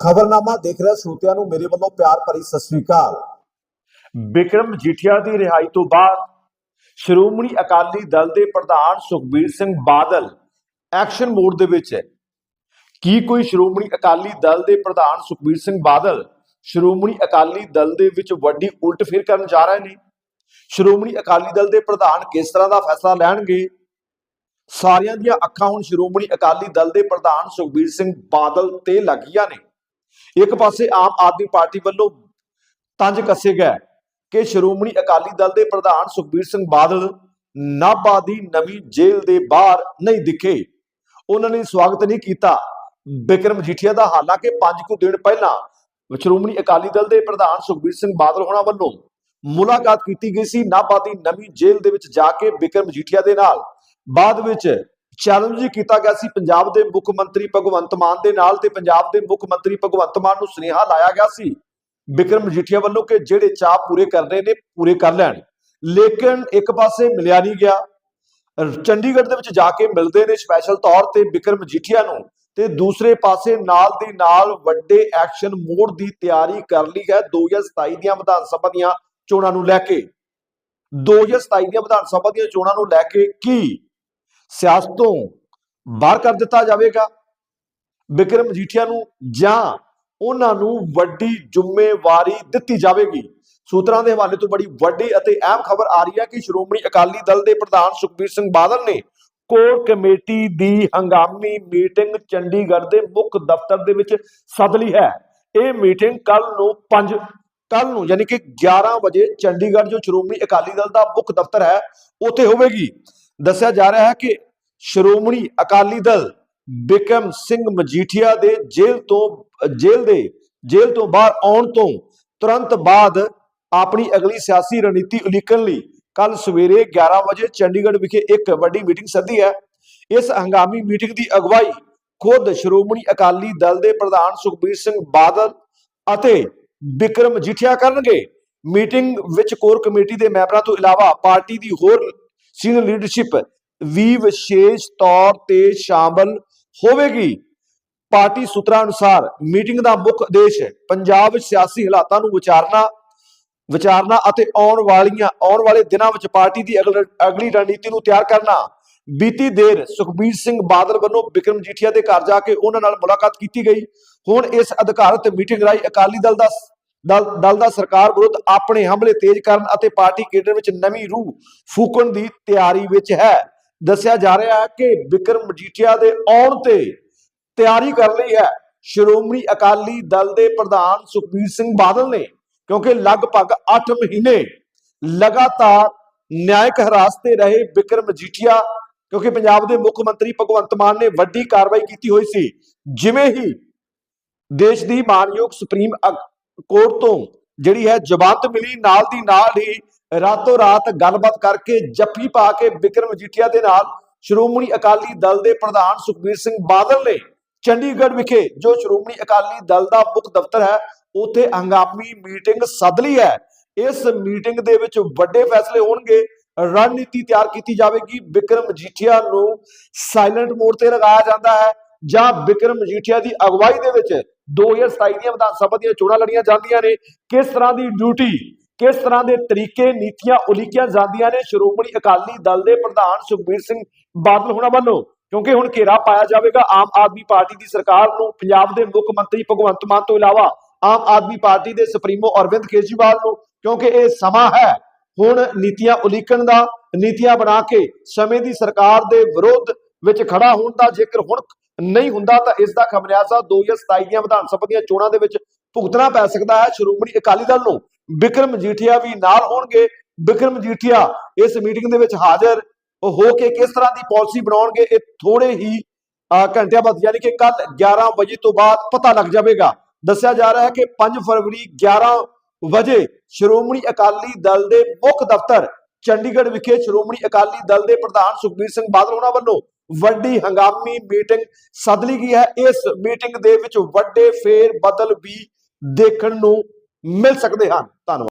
ਖਬਰਨਾਮਾ ਦੇਖ ਰਿਹਾ ਸਰੋਤਿਆਂ ਨੂੰ ਮੇਰੇ ਵੱਲੋਂ ਪਿਆਰ ਭਰੀ ਸਤਿ ਸ੍ਰੀ ਅਕਾਲ। ਵਿਕਰਮ ਜੀਠੀਆ ਦੀ ਰਿਹਾਈ ਤੋਂ ਬਾਅਦ ਸ਼੍ਰੋਮਣੀ ਅਕਾਲੀ ਦਲ ਦੇ ਪ੍ਰਧਾਨ ਸੁਖਬੀਰ ਸਿੰਘ ਬਾਦਲ ਐਕਸ਼ਨ ਮੋਡ ਦੇ ਵਿੱਚ ਹੈ। ਕੀ ਕੋਈ ਸ਼੍ਰੋਮਣੀ ਅਕਾਲੀ ਦਲ ਦੇ ਪ੍ਰਧਾਨ ਸੁਖਬੀਰ ਸਿੰਘ ਬਾਦਲ ਸ਼੍ਰੋਮਣੀ ਅਕਾਲੀ ਦਲ ਦੇ ਵਿੱਚ ਵੱਡੀ ਉਲਟ ਫੇਰ ਕਰਨ ਜਾ ਰਹੇ ਨੇ? ਸ਼੍ਰੋਮਣੀ ਅਕਾਲੀ ਦਲ ਦੇ ਪ੍ਰਧਾਨ ਕਿਸ ਤਰ੍ਹਾਂ ਦਾ ਫੈਸਲਾ ਲੈਣਗੇ? ਸਾਰਿਆਂ ਦੀਆਂ ਅੱਖਾਂ ਹੁਣ ਸ਼੍ਰੋਮਣੀ ਅਕਾਲੀ ਦਲ ਦੇ ਪ੍ਰਧਾਨ ਸੁਖਬੀਰ ਸਿੰਘ ਬਾਦਲ ਤੇ ਲੱਗੀਆਂ ਨੇ। ਇੱਕ ਪਾਸੇ ਆਮ ਆਦਮੀ ਪਾਰਟੀ ਵੱਲੋਂ ਤੰਜ ਕੱਸੇ ਗਏ ਕਿ ਸ਼੍ਰੋਮਣੀ ਅਕਾਲੀ ਦਲ ਦੇ ਪ੍ਰਧਾਨ ਸੁਖਬੀਰ ਸਿੰਘ ਬਾਦਲ ਨਾਭਾ ਦੀ ਨਵੀਂ ਜੇਲ੍ਹ ਦੇ ਬਾਹਰ ਨਹੀਂ ਦਿਖੇ। ਉਹਨਾਂ ਨੇ ਸਵਾਗਤ ਨਹੀਂ ਕੀਤਾ। ਬਿਕਰਮ ਮਜੀਠੀਆ ਦਾ ਹਾਲਾਂਕਿ 5 ਕੁ ਦਿਨ ਪਹਿਲਾਂ ਸ਼੍ਰੋਮਣੀ ਅਕਾਲੀ ਦਲ ਦੇ ਪ੍ਰਧਾਨ ਸੁਖਬੀਰ ਸਿੰਘ ਬਾਦਲ ਹੋਣਾ ਵੱਲੋਂ ਮੁਲਾਕਾਤ ਕੀਤੀ ਗਈ ਸੀ। ਨਾਭਾ ਦੀ ਨਵੀਂ ਜੇਲ੍ਹ ਦੇ ਵਿੱਚ ਜਾ ਕੇ ਬਿਕਰਮ ਮਜੀਠੀਆ ਦੇ ਨਾਲ। ਬਾਅਦ ਵਿੱਚ ਚੈਲੰਜ ਕੀਤਾ ਗਿਆ ਸੀ। ਪੰਜਾਬ ਦੇ ਮੁੱਖ ਮੰਤਰੀ ਭਗਵੰਤ ਮਾਨ ਦੇ ਨਾਲ ਤੇ ਪੰਜਾਬ ਦੇ ਮੁੱਖ ਮੰਤਰੀ ਭਗਵੰਤ ਮਾਨ ਨੂੰ ਸੁਨੇਹਾ ਲਾਇਆ ਗਿਆ ਸੀ ਬਿਕਰਮ ਮਜੀਠੀਆ ਵੱਲੋਂ ਕਿ ਜਿਹੜੇ ਚਾਹ ਪੂਰੇ ਕਰਨੇ ਨੇ, ਪੂਰੇ ਕਰ ਲੈਣ। ਲੇਕਿਨ ਇੱਕ ਪਾਸੇ ਮਿਲਿਆ ਨਹੀਂ ਗਿਆ। ਚੰਡੀਗੜ੍ਹ ਦੇ ਵਿੱਚ ਜਾ ਕੇ ਮਿਲਦੇ ਨੇ ਸਪੈਸ਼ਲ ਤੌਰ ਤੇ ਬਿਕਰਮ ਮਜੀਠੀਆ ਨੂੰ ਤੇ ਦੂਸਰੇ ਪਾਸੇ ਨਾਲ ਦੀ ਨਾਲ ਵੱਡੇ ਐਕਸ਼ਨ ਮੋਡ ਦੀ ਤਿਆਰੀ ਕਰ ਲਈ ਹੈ 2027 ਦੀਆਂ ਵਿਧਾਨ ਸਭਾ ਦੀਆਂ ਚੋਣਾਂ ਨੂੰ ਲੈ ਕੇ। 2027 ਦੀਆਂ ਵਿਧਾਨ ਸਭਾ ਦੀਆਂ ਚੋਣਾਂ ਨੂੰ ਲੈ ਕੇ ਕੀ ਸਿਆਸਤ ਤੋਂ ਬਾਹਰ ਕਰ ਦਿੱਤਾ ਜਾਵੇਗਾ। ਬਿਕਰਮ ਮਜੀਠੀਆ ਨੂੰ ਜਾਂ ਉਹਨਾਂ ਨੂੰ ਵੱਡੀ ਜ਼ਿੰਮੇਵਾਰੀ ਦਿੱਤੀ ਜਾਵੇਗੀ। ਸੂਤਰਾਂ ਦੇ ਹਵਾਲੇ ਤੋਂ ਬੜੀ ਵੱਡੀ ਅਤੇ ਅਹਿਮ ਖਬਰ ਆ ਰਹੀ ਹੈ ਕਿ ਸ਼੍ਰੋਮਣੀ ਅਕਾਲੀ ਦਲ ਦੇ ਪ੍ਰਧਾਨ ਸੁਖਬੀਰ ਸਿੰਘ ਬਾਦਲ ਨੇ ਕੋਰ ਕਮੇਟੀ ਦੀ ਹੰਗਾਮੀ ਮੀਟਿੰਗ ਚੰਡੀਗੜ੍ਹ ਦੇ ਮੁੱਖ ਦਫ਼ਤਰ ਦੇ ਵਿੱਚ ਸੱਦ ਲਈ ਹੈ। ਇਹ ਮੀਟਿੰਗ ਕੱਲ ਨੂੰ 5 ਕੱਲ ਨੂੰ ਯਾਨੀ ਕਿ 11 ਵਜੇ ਚੰਡੀਗੜ੍ਹ ਜੋ ਸ਼੍ਰੋਮਣੀ ਅਕਾਲੀ ਦਲ ਦਾ ਮੁੱਖ ਦਫ਼ਤਰ ਹੈ, ਉੱਥੇ ਹੋਵੇਗੀ। ਦੱਸਿਆ ਜਾ ਰਿਹਾ ਹੈ ਕਿ ਸ਼੍ਰੋਮਣੀ ਅਕਾਲੀ ਦਲ ਬਿਕਮ ਸਿੰਘ ਮਜੀਠੀਆ ਦੇ ਜੇਲ੍ਹ ਤੋਂ, ਜੇਲ੍ਹ ਦੇ, ਜੇਲ੍ਹ ਤੋਂ ਬਾਹਰ ਆਉਣ ਤੋਂ ਤੁਰੰਤ ਬਾਅਦ ਆਪਣੀ ਅਗਲੀ ਸਿਆਸੀ ਰਣਨੀਤੀ ਉਲੀਕਣ ਲਈ ਕੱਲ ਸਵੇਰੇ 11 ਵਜੇ ਚੰਡੀਗੜ੍ਹ ਵਿਖੇ ਇੱਕ ਵੱਡੀ ਮੀਟਿੰਗ ਸੱਦੀ ਹੈ। ਇਸ ਹੰਗਾਮੀ ਮੀਟਿੰਗ ਦੀ ਅਗਵਾਈ ਖੁਦ ਸ਼੍ਰੋਮਣੀ ਅਕਾਲੀ ਦਲ ਦੇ ਪ੍ਰਧਾਨ ਸੁਖਬੀਰ ਸਿੰਘ ਬਾਦਲ ਅਤੇ ਬਿਕਰਮ ਜੀਠਿਆ ਕਰਨਗੇ। ਮੀਟਿੰਗ ਵਿੱਚ ਕੋਰ ਕਮੇਟੀ ਦੇ ਮੈਂਬਰਾਂ ਤੋਂ ਇਲਾਵਾ ਪਾਰਟੀ ਦੀ ਹੋਰ ਸੀਨੀਅਰ ਲੀਡਰਸ਼ਿਪ ਵੀ ਵਿਸ਼ੇਸ਼ ਤੌਰ ਤੇ ਸ਼ਾਮਲ ਹੋਵੇਗੀ। ਪਾਰਟੀ ਸੂਤਰਾਂ ਅਨੁਸਾਰ ਮੀਟਿੰਗ ਦਾ ਮੁੱਖ ਉਦੇਸ਼ ਪੰਜਾਬ ਵਿੱਚ ਸਿਆਸੀ ਹਾਲਾਤਾਂ ਨੂੰ ਵਿਚਾਰਨਾ ਵਿਚਾਰਨਾ ਅਤੇ ਆਉਣ ਵਾਲੀਆਂ, ਆਉਣ ਵਾਲੇ ਦਿਨਾਂ ਵਿੱਚ ਪਾਰਟੀ ਦੀ ਅਗਲ- ਅਗਲੀ ਰਣਨੀਤੀ ਨੂੰ ਤਿਆਰ ਕਰਨਾ। ਬੀਤੀ ਦੇਰ ਸੁਖਬੀਰ ਸਿੰਘ ਬਾਦਲ ਵੱਲੋਂ ਬਿਕਰਮ ਜੀਠੀਆ ਦੇ ਘਰ ਜਾ ਕੇ ਉਹਨਾਂ ਨਾਲ ਮੁਲਾਕਾਤ ਕੀਤੀ ਗਈ। ਹੁਣ ਇਸ ਅਧਿਕਾਰਤ ਮੀਟਿੰਗ ਰਾਹੀਂ ਅਕਾਲੀ ਦਲ ਦਾ ਦਲ ਦਲ ਦਾ ਸਰਕਾਰ ਵਿਰੁੱਧ ਆਪਣੇ ਹਮਲੇ ਤੇਜ਼ ਕਰਨ ਅਤੇ ਪਾਰਟੀ ਕੇਡਰ ਵਿੱਚ ਨਵੀਂ ਰੂਹ ਫੂਕਣ ਦੀ ਤਿਆਰੀ ਵਿੱਚ ਹੈ। ਦੱਸਿਆ ਜਾ ਰਿਹਾ ਹੈ ਕਿ ਬਿਕਰਮ ਮਜੀਠੀਆ ਦੇ ਆਉਣ ਤੇ ਤਿਆਰੀ ਕਰ ਲਈ ਹੈ। ਸ਼੍ਰੋਮਣੀ ਅਕਾਲੀ ਦਲ ਦੇ ਪ੍ਰਧਾਨ ਸੁਖਬੀਰ ਸਿੰਘ ਬਾਦਲ ਨੇ, ਕਿਉਂਕਿ ਲਗਭਗ 8 ਮਹੀਨੇ ਲਗਾਤਾਰ ਨਿਆਇਕ ਹਿਰਾਸਤ ਤੇ ਰਹੇ ਬਿਕਰਮ ਮਜੀਠੀਆ, ਕਿਉਂਕਿ ਪੰਜਾਬ ਦੇ ਮੁੱਖ ਮੰਤਰੀ ਭਗਵੰਤ ਮਾਨ ਨੇ ਵੱਡੀ ਕਾਰਵਾਈ ਕੀਤੀ ਹੋਈ ਸੀ। ਜਿਵੇਂ ਹੀ ਦੇਸ਼ ਦੀ ਮਾਨਯੋਗ ਸੁਪਰੀਮ ਕੋਰਟ ਤੋਂ ਜਿਹੜੀ ਹੈ ਜ਼ਮਾਨਤ ਮਿਲੀ, ਨਾਲ ਦੀ ਨਾਲ ਹੀ ਰਾਤੋਂ ਰਾਤ ਗੱਲਬਾਤ ਕਰਕੇ ਜੱਫੀ ਪਾ ਕੇ ਬਿਕਰਮ ਮਜੀਠੀਆ ਦੇ ਨਾਲ ਸ਼੍ਰੋਮਣੀ ਅਕਾਲੀ ਦਲ ਦੇ ਪ੍ਰਧਾਨ ਸੁਖਬੀਰ ਸਿੰਘ ਬਾਦਲ ਨੇ ਚੰਡੀਗੜ੍ਹ ਵਿਖੇ ਜੋ ਸ਼੍ਰੋਮਣੀ ਅਕਾਲੀ ਦਲ ਦਾ ਮੁੱਖ ਦਫ਼ਤਰ ਹੈ, ਉੱਥੇ ਹੰਗਾਮੀ ਮੀਟਿੰਗ ਸੱਦ ਲਈ ਹੈ। ਇਸ ਮੀਟਿੰਗ ਦੇ ਵਿੱਚ ਵੱਡੇ ਫੈਸਲੇ ਹੋਣਗੇ। ਰਣਨੀਤੀ ਤਿਆਰ ਕੀਤੀ ਜਾਵੇਗੀ। ਬਿਕਰਮ ਮਜੀਠੀਆ ਨੂੰ ਸਾਇਲੈਂਟ ਮੋਡ ਤੇ ਲਗਾਇਆ ਜਾਂਦਾ ਹੈ ਜਾਂ ਬਿਕਰਮ ਮਜੀਠੀਆ ਦੀ ਅਗਵਾਈ ਦੇ ਵਿੱਚ 2027 ਦੀਆਂ ਵਿਧਾਨ ਸਭਾ ਦੀਆਂ ਚੋਣਾਂ ਲੜੀਆਂ ਜਾਂਦੀਆਂ ਨੇ। ਕਿਸ ਤਰ੍ਹਾਂ ਦੀ ਡਿਊਟੀ, ਕਿਸ ਤਰ੍ਹਾਂ ਦੇ ਤਰੀਕੇ, ਨੀਤੀਆਂ ਉਲੀਕੀਆਂ ਜਾਂਦੀਆਂ ਨੇ? ਸ਼੍ਰੋਮਣੀ ਅਕਾਲੀ ਦਲ ਦੇ ਪ੍ਰਧਾਨ ਸੁਖਬੀਰ ਸਿੰਘ ਬਾਦਲ ਹੋਣਾ ਵੱਲੋਂ, ਕਿਉਂਕਿ ਹੁਣ ਘੇਰਾ ਪਾਇਆ ਜਾਵੇਗਾ ਆਮ ਆਦਮੀ ਪਾਰਟੀ ਦੀ ਸਰਕਾਰ ਨੂੰ ਪੰਜਾਬ ਦੇ ਮੁੱਖ ਮੰਤਰੀ ਭਗਵੰਤ ਮਾਨ ਤੋਂ ਇਲਾਵਾ ਆਮ ਆਦਮੀ ਪਾਰਟੀ ਦੇ ਸੁਪਰੀਮੋ ਅਰਵਿੰਦ ਕੇਜਰੀਵਾਲ ਨੂੰ, ਕਿਉਂਕਿ ਇਹ ਸਮਾਂ ਹੈ। ਹੁਣ ਨੀਤੀਆਂ ਉਲੀਕਣ ਦਾ, ਨੀਤੀਆਂ ਬਣਾ ਕੇ ਸਮੇਂ ਦੀ ਸਰਕਾਰ ਦੇ ਵਿਰੋਧ ਵਿੱਚ ਖੜਾ ਹੋਣ ਦਾ ਜੇਕਰ ਹੁਣ ਨਹੀਂ ਹੁੰਦਾ ਤਾਂ ਇਸ ਦਾ ਖਮਿਆਜ਼ਾ 2027 ਦੀਆਂ ਵਿਧਾਨ ਸਭਾ ਦੀਆਂ ਚੋਣਾਂ ਦੇ ਵਿੱਚ ਭੁਗਤਣਾ ਪੈ ਸਕਦਾ ਹੈ। ਸ਼੍ਰੋਮਣੀ ਅਕਾਲੀ ਦਲ ਨੂੰ ਬਿਕਰਮ ਮਜੀਠੀਆ ਵੀ ਨਾਲ ਹੋਣਗੇ। ਬਿਕਰਮ ਮਜੀਠੀਆ ਇਸ ਮੀਟਿੰਗ ਦੇ ਵਿੱਚ ਹਾਜ਼ਰ ਹੋ ਕੇ ਕਿਸ ਤਰ੍ਹਾਂ ਦੀ ਪਾਲਿਸੀ ਬਣਾਉਣਗੇ, ਇਹ ਥੋੜੇ ਹੀ ਘੰਟਿਆਂ ਬਾਅਦ ਯਾਨੀ ਕਿ ਕੱਲ 11 ਵਜੇ ਤੋਂ ਬਾਅਦ ਪਤਾ ਲੱਗ ਜਾਵੇਗਾ। ਦੱਸਿਆ ਜਾ ਰਿਹਾ ਹੈ ਕਿ 5 ਫਰਵਰੀ 11 ਵਜੇ ਸ਼੍ਰੋਮਣੀ ਅਕਾਲੀ ਦਲ ਦੇ ਮੁੱਖ ਦਫ਼ਤਰ ਚੰਡੀਗੜ੍ਹ ਵਿਖੇ ਸ਼੍ਰੋਮਣੀ ਅਕਾਲੀ ਦਲ ਦੇ ਪ੍ਰਧਾਨ ਸੁਖਬੀਰ ਸਿੰਘ ਬਾਦਲ ਉਹਨਾਂ ਵੱਲੋਂ ਵੱਡੀ ਹੰਗਾਮੀ ਮੀਟਿੰਗ ਸੱਦ ਲਈ ਗਈ ਹੈ। ਇਸ ਮੀਟਿੰਗ ਦੇ ਵਿੱਚ ਵੱਡੇ ਫੇਰ ਬਦਲ ਵੀ ਦੇਖਣ ਨੂੰ ਮਿਲ ਸਕਦੇ ਹਨ। ਧੰਨਵਾਦ।